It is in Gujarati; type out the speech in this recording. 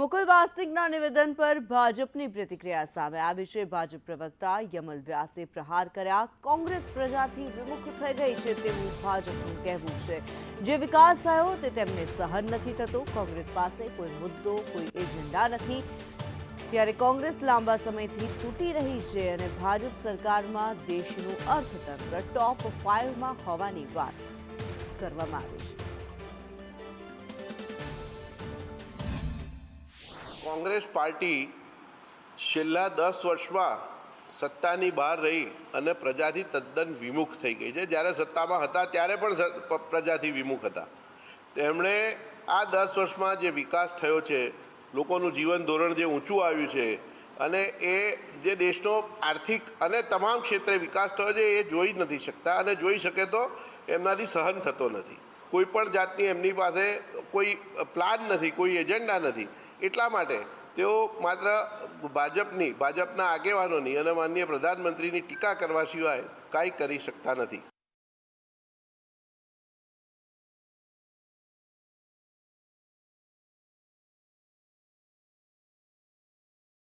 મુકુલ વાસનિકના નિવેદન પર ભાજપની પ્રતિક્રિયા સામે આવી છે. ભાજપ પ્રવક્તા યમલ વ્યાસે પ્રહાર કર્યા. કોંગ્રેસ પ્રજાથી વિમુખ થઈ ગઈ છે તેવું ભાજપનું કહેવું છે. જે વિકાસ થયો તે તેમને સહન નથી થતો. કોંગ્રેસ પાસે કોઈ મુદ્દો, કોઈ એજન્ડા નથી. ત્યારે કોંગ્રેસ લાંબા સમયથી તૂટી રહી છે અને ભાજપ સરકારમાં દેશનું અર્થતંત્ર ટોપ ફાઇવમાં હોવાની વાત કરવામાં આવી છે. કોંગ્રેસ પાર્ટી છેલ્લા દસ વર્ષમાં સત્તાની બહાર રહી અને પ્રજાથી તદ્દન વિમુખ થઈ ગઈ છે. જ્યારે સત્તામાં હતા ત્યારે પણ પ્રજાથી વિમુખ હતા. તેમણે આ દસ વર્ષમાં જે વિકાસ થયો છે, લોકોનું જીવન ધોરણ જે ઊંચું આવ્યું છે અને એ જે દેશનો આર્થિક અને તમામ ક્ષેત્રે વિકાસ થયો છે, એ જોઈ નથી શકતા અને જોઈ શકે તો એમનાથી સહન થતો નથી. કોઈ પણ જાતની એમની પાસે કોઈ પ્લાન નથી, કોઈ એજન્ડા નથી. એટલા માટે તેઓ માત્ર ભાજપની, ભાજપના આગેવાનોની અને માનનીય પ્રધાનમંત્રીની ટીકા કરવા સિવાય કાંઈ કરી શકતા નથી.